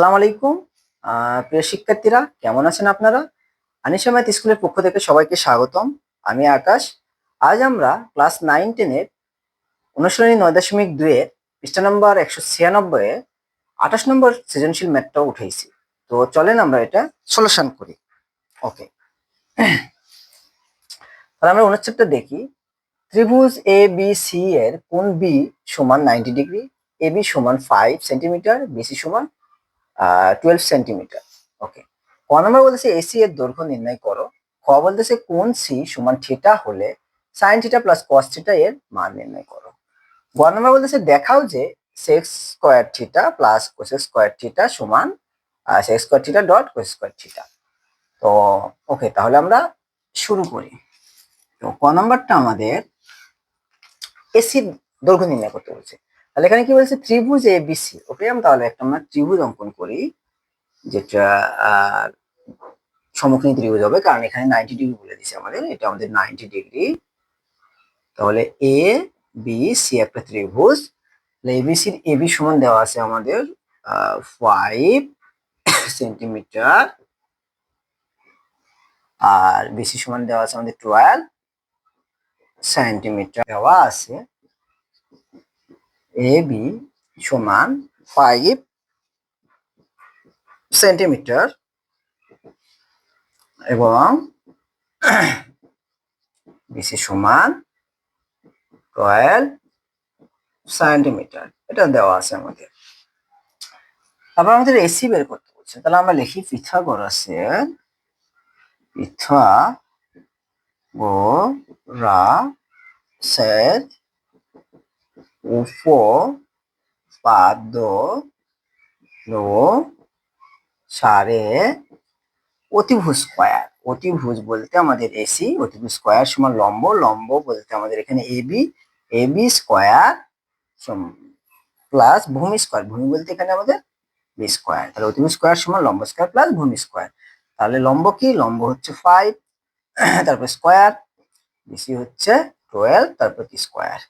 আসসালামু আলাইকুম। প্রিয় শিক্ষার্থীরা, কেমন আছেন আপনারা? আনিসামাত স্কুলের পক্ষ থেকে সবাইকে স্বাগতম। আমি আকাশ। আজ আমরা ক্লাস নাইন টেনের অনুশীলনী নয় দশমিক দুয়ে পৃষ্ঠা নম্বর একশো ছিয়ানব্বই আঠাশ নম্বর সৃজনশীল ম্যাথটা উঠেছি তো চলেন আমরা এটা সলিউশন করি। ওকে তাহলে আমরা অনুচ্ছেদটা দেখি। ত্রিভুজ এ বি সি এর কোন বি সমান নাইনটি ডিগ্রি? এ বি সমান ফাইভ সেন্টিমিটার বিসি সমান টুয়েলভ সেন্টিমিটার ওকে ক নম্বর বলতেছে এসি এর দৈর্ঘ্য নির্ণয় করো। খ বলতেছে, কোন সি সমান থিটা হলে sine theta plus cos theta এর মান নির্ণয় করো। গ নম্বর বলতেছে, দেখাও যে sec square theta plus cosec square theta সমান sec square theta dot cosec square theta তো ওকে তাহলে আমরা শুরু করি। তো, ক নম্বরটা আমাদের এসি দৈর্ঘ্য নির্ণয় করতে বলছে। তাহলে এখানে কি বলছে? ত্রিভুজ এ বিসি ওকে আমরা তাহলে একটা আমরা ত্রিভুজ অঙ্কন করি যেটা আহ, সমকোণী ত্রিভুজ হবে কারণ এখানে নাইনটি ডিগ্রি বলে দিছে আমাদের এটা আমাদের নাইনটি ডিগ্রি তাহলে এ বি সি একটা ত্রিভুজ এবিসির বি সমান দেওয়া আছে আমাদের ফাইভ সেন্টিমিটার আর বিসি সমান দেওয়া আছে আমাদের টুয়েলভ সেন্টিমিটার দেওয়া আছে। এ বি সমান ফাইভ সেন্টিমিটার এবং বিসি সমান টুয়েলভ সেন্টিমিটার এটা দেওয়া আছে আমাদের। তারপর আমাদের এসি বের করতে বলছে। তাহলে আমরা লিখি পিথাগোরাসের পিথা গোরাসের উপপাদ্য হলো সারে, অতিভুজ স্কোয়ার। অতিভুজ বলতে আমাদের এসি অতিভুজ স্কোয়ার সমান লম্ব লম্ব বলতে আমাদের এখানে এবি এবি স্কোয়ার প্লাস ভূমি স্কোয়ার। ভূমি বলতে এখানে আমাদের বি স্কোয়ার। তাহলে অতিভুজ স্কোয়ার সমান লম্ব স্কোয়ার প্লাস ভূমি স্কোয়ার। তাহলে লম্ব কি? লম্ব হচ্ছে ফাইভ তারপর স্কোয়ার বিসি হচ্ছে টুয়েলভ তারপর কি স্কোয়ার?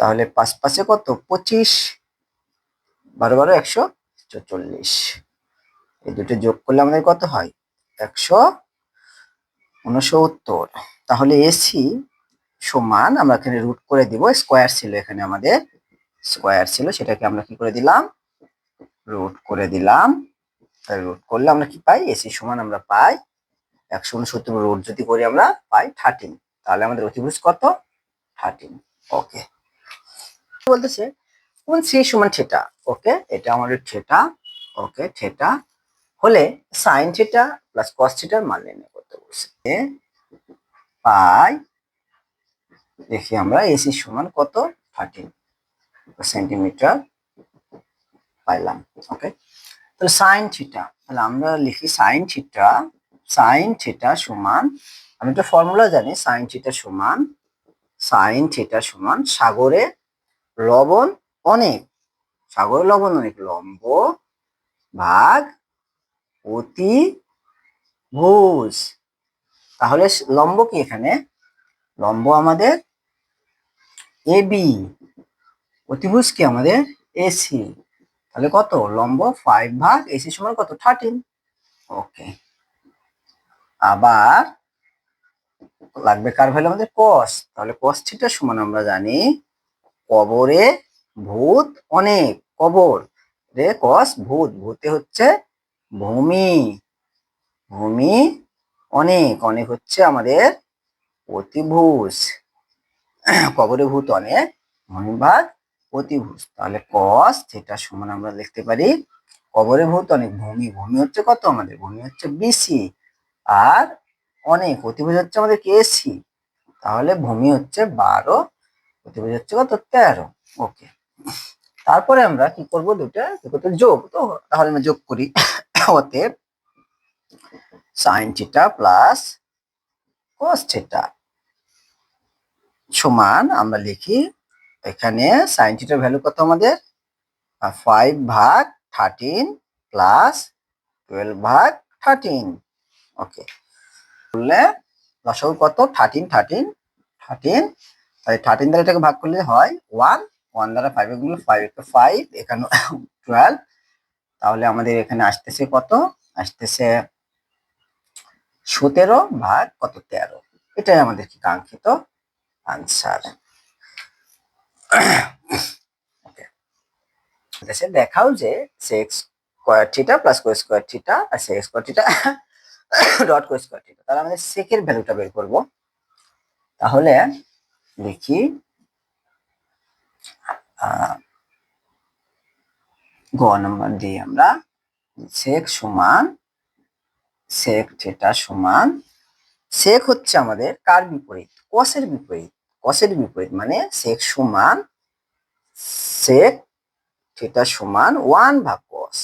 তাহলে পাঁচ পাঁচে কত? পঁচিশ। বারো বারো একশো চল্লিশ। এই দুটো যোগ করলে আমাদের কত হয়? একশো উনসত্তর। তাহলে এসি সমান আমরা এখানে রুট করে দিব স্কোয়ার ছিল এখানে আমাদের। স্কোয়ার ছিল, সেটাকে আমরা কি করে দিলাম? রুট করে দিলাম। রুট করলে আমরা কি পাই? এসি সমান আমরা পাই। একশো উনসত্তর রুট যদি করি আমরা পাই থার্টিন তাহলে আমাদের অতিভুজ কত? থার্টিন ওকে বলতেছে, কোন সি সমান থিটা? ওকে, এটা আমাদের থিটা, ওকে, থিটা। হলে সাইন থিটা প্লাস কস থিটার মান নির্ণয় করতে বলছে। পাই, দেখি আমরা এসি সমান কত? থার্টিন সেন্টিমিটার পাইলাম, ওকে। তাহলে সাইন থিটা, তাহলে আমরা লিখি সাইন থিটা সাইন থিটা সমান, আমি একটা ফর্মুলা জানি, সাইন থিটা সমান, সাইন থিটা সমান সাগরে লবণ অনেক। সাগরে লবণ অনেক। লম্ব ভাগ অতি ভুজ। তাহলে লম্ব কি এখানে? লম্ব আমাদের এ বি অতিভুজ কি আমাদের এসি তাহলে কত? লম্ব ফাইভ ভাগ এসি সমান কত? থার্টিন ওকে আবার লাগবে কার ভ্যালু আমাদের কস তাহলে কস থিটা সমান আমরা জানি কবরে ভূত অনেক। কবর। রে কস ভূত। ভূতে হচ্ছে ভূমি। ভূমি অনেক। অনেক হচ্ছে আমাদের অতিভুজ কবরে ভূত অনেক ভূমিভাগ অতিভুজ তাহলে কস থিটা সমান আমরা লিখতে পারি কবরে ভূত অনেক, ভূমি। ভূমি হচ্ছে কত আমাদের? ভূমি হচ্ছে বিসি। আর অনেক। অতিভুজ হচ্ছে আমাদের কেসি। তাহলে ভূমি হচ্ছে বারো অতিভুজ হচ্ছে কত? তেরো। ওকে। তারপরে আমরা কি করব? দুটা যোগ, তো তাহলে আমরা যোগ করি। অতএব sine theta plus cos theta সমান আমরা লিখি এখানে সাইন থিটার ভ্যালু কত আমাদের? ফাইভ ভাগ থার্টিন প্লাস টুয়েলভ ভাগ থার্টিন ওকে। করলে দশক কত? থার্টিন থার্টিন থার্টিন তাই থার্টিন দ্বারা এটাকে ভাগ করলে হয় ওয়ান ওয়ান দ্বারা ফাইভগুলো ফাইভ একটা ফাইভ এখানে টুয়েলভ তাহলে আমাদের এখানে আসতেছে কত? আসতেছে সতেরো ভাগ কত? তেরো। এটাই আমাদের কি কাঙ্ক্ষিত আনসার দেখাও যে সেক্স স্কোয়ার থিটা প্লাস কোয়ার স্কোয়ার থিটা আর সেক্স স্কোয়ার থিটা ডট কোয়ার স্কোয়ার থিটা তাহলে আমাদের সেকের ভ্যালুটা বের করব। তাহলে লিখি গ নম্বর দিই আমরা। সেক সমান সেক থিটা সমান সেক হচ্ছে আমাদের কার বিপরীত? কসের বিপরীত। কসের বিপরীত মানে সেক সমান সেক থিটা সমান ওয়ান ভাগ কস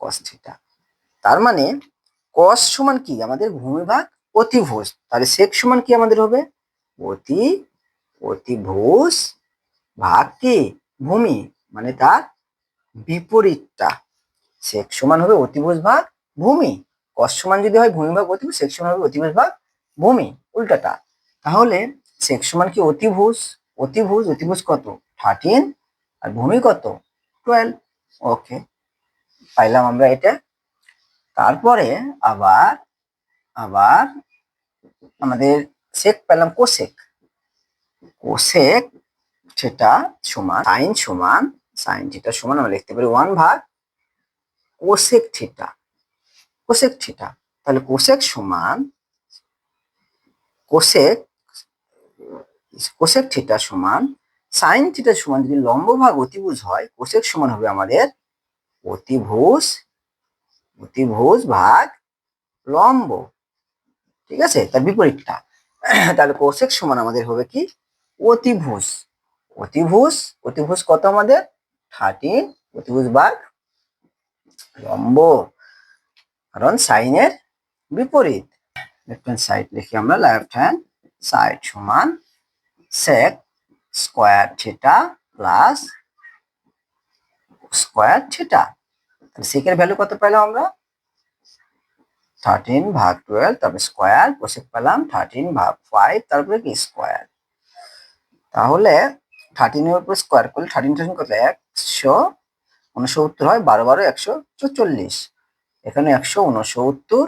কস থিটা তার মানে কস সমান কি? আমাদের ভূমিভাগ অতিভুজ। তাহলে সেক সমান কি আমাদের হবে? অতি অতিভুজ ভাগ কি ভূমি মানে তার বিপরীতটা। সেক সমান হবে অতিভুজ ভাগ ভূমি। কস সমান যদি হয় ভূমি ভাগ অতিভুজ সেক সমান হবে অতিভুজ ভাগ ভূমি। উল্টাটা। তাহলে সেক সমান কি অতিভুজ? অতিভুজ অতিভুজ কত? থার্টিন আর ভূমি কত? টুয়েলভ ওকে পাইলাম আমরা এটা। তারপরে আবার আবার আমাদের সেক পেলাম কোসেক কোসেক সেটা সমান সাইন সমান সাইন থিটা সমান আমরা লিখতে পারি ওয়ান ভাগ কোসেক থিটা কোসেক থিটা তাহলে কোসেক সমান কোসেক কোসেক থিটা সমান সাইন থিটা সমান যদি লম্ব ভাগ অতিভুজ হয় কোসেক সমান হবে আমাদের অতিভুজ অতিভুজ ভাগ লম্ব। ঠিক আছে? তার বিপরীতটা। তাহলে কোসেক সমান আমাদের হবে কি? অতিভুজ। অতিভুজ অতিভুজ কত আমাদের? থার্টিন অতিভুজ ভাগ লম্ব। কারণ সাইনের বিপরীত। লেফট হ্যান্ড সাইড লিখি আমরা লেফট হ্যান্ড সাইড সমান sec square theta plus square theta সেকের value কত পেলাম আমরা? থার্টিন ভাগ টুয়েলভ তারপরে স্কোয়ার কোসেক পেলাম থার্টিন ভাগ ফাইভ তারপরে কি? স্কোয়ার তাহলে থার্টিনের উপর স্কোয়ার করলে থার্টিন থার্টিন কত একশো উনসত্তর হয়, বারো বারো একশো চল্লিশ এখানে একশো উনসত্তর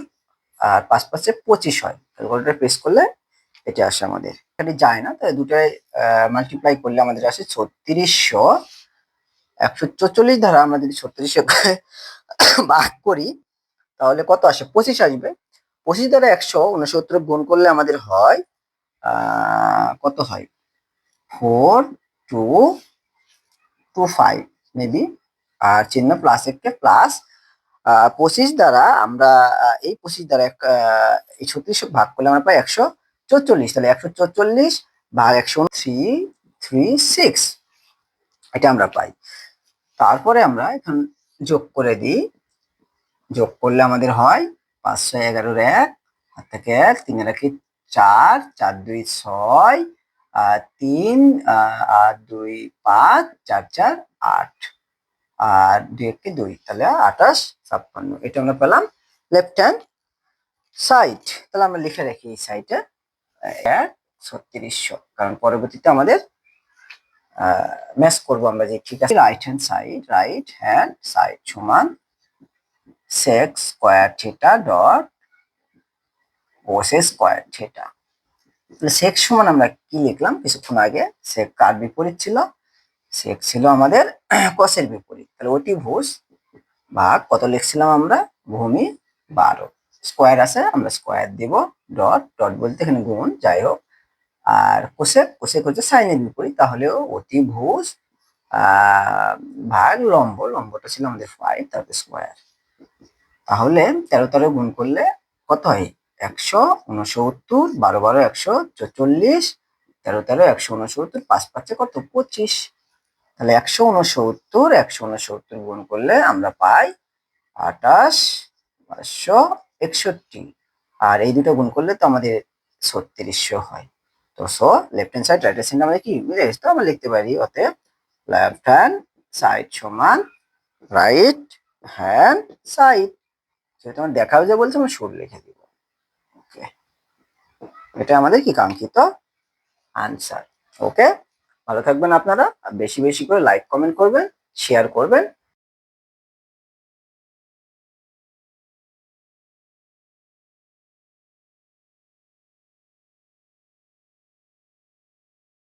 আর পাঁচ পাঁচে পঁচিশ হয়। ক্যালকুলেটার প্রেস করলে এটা আসে আমাদের। এখানে যায় না, তাহলে দুটাই মাল্টিপ্লাই করলে আমাদের আসে ছত্রিশশো। একশো চল্লিশ দ্বারা আমরা যদি ছত্রিশশো ভাগ করি, তাহলে কত আসে? পঁচিশ আসবে। পঁচিশ দ্বারা একশো উনসত্তর গুণ করলে আমাদের হয় কত হয়? Four two two five maybe. আর চিহ্ন প্লাস একটা প্লাস পঁচিশ দ্বারা আমরা এই পঁচিশ দ্বারা এক, এই ছত্রিশ ভাগ করলে আমরা পাই একশো চৌচল্লিশ। তাহলে একশো চৌচল্লিশ ভাগ একশো থ্রি থ্রি সিক্স এটা আমরা পাই। তারপরে আমরা এখন যোগ করে দিই। যোগ করলে আমাদের হয় পাঁচশো এগারোর এক হাত থেকে এক তিনের রাখি চার চার দুই ছয় তিন আর দুই, পাঁচ, চার চার, আট। আর দুই, একটি, দুই, তাহলে আঠাশ, ছাপ্পান্ন। এটা আমরা পেলাম লেফট হ্যান্ড সাইড তাহলে আমরা লিখে রাখি এই সাইডে এক ছত্রিশশো কারণ পরবর্তীতে আমাদের ম্যাচ করব আমরা যে ঠিক আছে। Right hand side right hand side সমান sec square theta dot cosec square theta sec সমান আমরা কি লিখলাম? কিছুক্ষণ আগে সেক কার বিপরীত ছিল? সেক ছিল আমাদের কসের বিপরীত। তাহলে ওটি ভুজ ভাগ কত লিখছিলাম আমরা? ভূমি বারো। স্কোয়ার আছে, আমরা স্কোয়ার দিব ডট ডট বলতে এখানে গুণ, যাই হোক। আর কোসেক কোসেক হচ্ছে সাইনের বিপরীত, তাহলেও অতিভুজ আহ, ভাগ লম্ব, লম্বটা ছিল আমাদের ফাইভ তারপর স্কোয়ার তাহলে তেরো তেরো গুণ করলে কত হয়? একশো উনসত্তর, বারো বারো একশো চল্লিশ, তেরো তেরো একশো উনসত্তর, পাঁচ পাঁচে কত? পঁচিশ। তাহলে একশো উনসত্তর একশো উনসত্তর গুণ করলে আমরা পাই আটাশ পাঁচশো একষট্টি। আর এই দুটো গুণ করলে তো আমাদের ছত্রিশশো হয়। তো so left hand side right hand side আমাদের কি? মিলে গেছে তো? আমরা লিখতে পারি অতএব লেফট হ্যান্ড সাইড সমান রাইট হ্যান্ড সাইড যেহেতু আমার দেখা যায় বলছে, আমরা সুর লিখে ওকে এটা আমাদের কি কাঙ্ক্ষিত আনসার ওকে ভালো থাকবেন আপনারা বেশি বেশি করে লাইক কমেন্ট করবেন শেয়ার করবেন